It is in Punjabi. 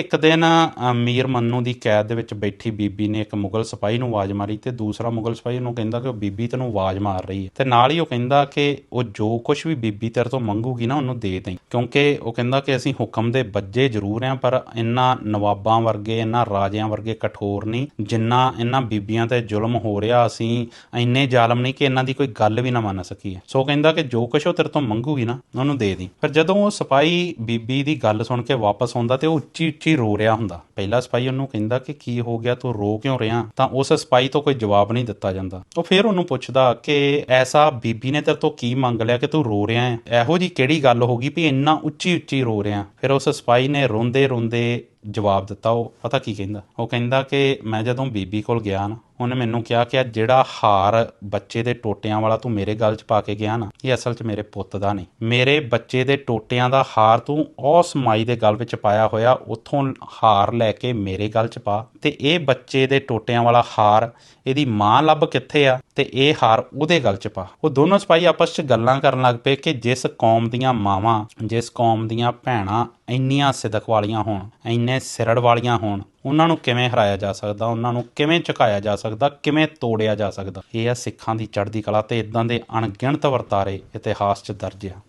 ਇੱਕ ਦਿਨ ਅ, ਮੀਰ ਮੰਨੂ ਦੀ ਕੈਦ ਦੇ ਵਿੱਚ ਬੈਠੀ ਬੀਬੀ ਨੇ ਇੱਕ ਮੁਗਲ ਸਿਪਾਹੀ ਨੂੰ ਆਵਾਜ਼ ਮਾਰੀ ਤੇ ਦੂਸਰਾ ਮੁਗਲ ਸਿਪਾਹੀ ਉਹਨੂੰ ਕਹਿੰਦਾ ਕਿ ਉਹ ਬੀਬੀ ਤੈਨੂੰ ਆਵਾਜ਼ ਮਾਰ ਰਹੀ ਹੈ। ਤੇ ਨਾਲ ਹੀ ਉਹ ਕਹਿੰਦਾ ਕਿ ਉਹ ਜੋ ਕੁਝ ਵੀ ਬੀਬੀ ਤੇਰੇ ਤੋਂ ਮੰਗੂਗੀ ਨਾ ਉਹਨੂੰ ਦੇ ਦੇਂ ਕਿਉਂਕਿ ਉਹ ਕਹਿੰਦਾ ਕਿ ਅਸੀਂ ਹੁਕਮ ਦੇ ਬੱਜੇ ਜ਼ਰੂਰ ਹਾਂ ਪਰ ਇੰਨਾ ਨਵਾਬਾਂ ਵਰਗੇ ਇੰਨਾ ਰਾਜਿਆਂ ਵਰਗੇ ਕਠੋਰ ਨਹੀਂ ਜਿੰਨਾ ਇਹਨਾਂ ਬੀਬੀਆਂ ਤੇ ਜ਼ੁਲਮ ਹੋ ਰਿਹਾ ਅਸੀਂ ਇੰਨੇ ਜ਼ਾਲਮ ਨਹੀਂ ਕਿ ਇਹਨਾਂ ਦੀ ਕੋਈ ਗੱਲ ਵੀ ਨਾ ਮੰਨ ਸਕੀਏ। ਸੋ ਕਹਿੰਦਾ ਕਿ ਜੋ ਕੁਝ ਉਹ ਤੇਰੇ ਤੋਂ ਮੰਗੂਗੀ ਨਾ ਉਹਨੂੰ ਦੇ ਦੀ ਪਰ ਜਦੋਂ ਉਹ ਸਿਪਾਹੀ ਬੀਬੀ ਦੀ ਗੱਲ ਸੁਣ ਕੇ ਵਾਪਸ ਆਉਂਦਾ ਤੇ ਉਹ ਉੱਚੀ ਉੱਚੀ ਰੋ ਰਿਹਾ ਹੁੰਦਾ। ਪਹਿਲਾ ਸਿਪਾਹੀ ਉਹਨੂੰ ਕਹਿੰਦਾ ਕਿ ਕੀ ਹੋ ਗਿਆ, ਤੂੰ ਰੋ ਕਿਉਂ ਰਿਹਾ? ਤਾਂ ਉਸ ਸਿਪਾਹੀ ਤੋਂ ਕੋਈ ਜਵਾਬ ਨਹੀਂ ਦਿੱਤਾ ਜਾਂਦਾ। ਉਹ ਫਿਰ ਉਹਨੂੰ ਪੁੱਛਦਾ ਕਿ ਐਸਾ ਬੀਬੀ ਨੇ ਤੇਰੇ ਤੋਂ ਕੀ ਮੰਗ ਲਿਆ ਕਿ ਤੂੰ ਰੋ ਰਿਹਾ ਹੈ? ਇਹੋ ਜੀ ਕਿਹੜੀ ਗੱਲ ਹੋ ਗਈ ਵੀ ਇੰਨਾ ਉੱਚੀ ਉੱਚੀ ਰੋ ਰਿਹਾ ਫਿਰ ਉਸ ਸਿਪਾਹੀ ਨੇ ਰੋਂਦੇ ਰੋਂਦੇ ਜਵਾਬ ਦਿੱਤਾ, ਉਹ ਪਤਾ ਕੀ ਕਹਿੰਦਾ? ਉਹ ਕਹਿੰਦਾ ਕਿ ਮੈਂ ਜਦੋਂ ਬੀਬੀ ਕੋਲ ਗਿਆ ਨਾ ਉਹਨੇ ਮੈਨੂੰ ਕਿਹਾ ਕਿ ਆਹ ਜਿਹੜਾ ਹਾਰ ਬੱਚੇ ਦੇ ਟੋਟਿਆਂ ਵਾਲਾ ਤੂੰ ਮੇਰੇ ਗਲ 'ਚ ਪਾ ਕੇ ਗਿਆ ਨਾ, ਇਹ ਅਸਲ 'ਚ ਮੇਰੇ ਪੁੱਤ ਦਾ ਨਹੀਂ। ਮੇਰੇ ਬੱਚੇ ਦੇ ਟੋਟਿਆਂ ਦਾ ਹਾਰ ਤੂੰ ਉਸ ਮਾਈ ਦੇ ਗਲ ਵਿੱਚ ਪਾਇਆ ਹੋਇਆ, ਉੱਥੋਂ ਹਾਰ ਲੈ ਕੇ ਮੇਰੇ ਗਲ 'ਚ ਪਾ ਤੇ ਇਹ ਬੱਚੇ ਦੇ ਟੋਟਿਆਂ ਵਾਲਾ ਹਾਰ, ਇਹਦੀ ਮਾਂ ਲੱਭ ਕਿੱਥੇ ਆ? ਤੇ ਇਹ ਹਾਰ ਉਹਦੇ ਗਲ 'ਚ ਪਾ। ਉਹ ਦੋਨੋਂ ਸਿਪਾਹੀ ਆਪਸ 'ਚ ਗੱਲਾਂ ਕਰਨ ਲੱਗ ਪਏ ਕਿ ਜਿਸ ਕੌਮ ਦੀਆਂ ਮਾਵਾਂ, ਜਿਸ ਕੌਮ ਦੀਆਂ ਭੈਣਾਂ ਇੰਨੀਆਂ ਸਿਦਕ ਵਾਲੀਆਂ ਹੋਣ, ਇੰਨੇ ਸਿਰੜ ਵਾਲੀਆਂ ਹੋਣ, ਉਹਨਾਂ ਨੂੰ ਕਿਵੇਂ ਹਰਾਇਆ ਜਾ ਸਕਦਾ, ਉਹਨਾਂ ਨੂੰ ਕਿਵੇਂ ਝੁਕਾਇਆ ਜਾ ਸਕਦਾ, ਕਿਵੇਂ ਤੋੜਿਆ ਜਾ ਸਕਦਾ। ਇਹ ਆ ਸਿੱਖਾਂ ਦੀ ਚੜ੍ਹਦੀ ਕਲਾ ਤੇ ਇਦਾਂ ਦੇ ਅਣਗਿਣਤ ਵਰਤਾਰੇ ਇਤਿਹਾਸ 'ਚ ਦਰਜ ਆ।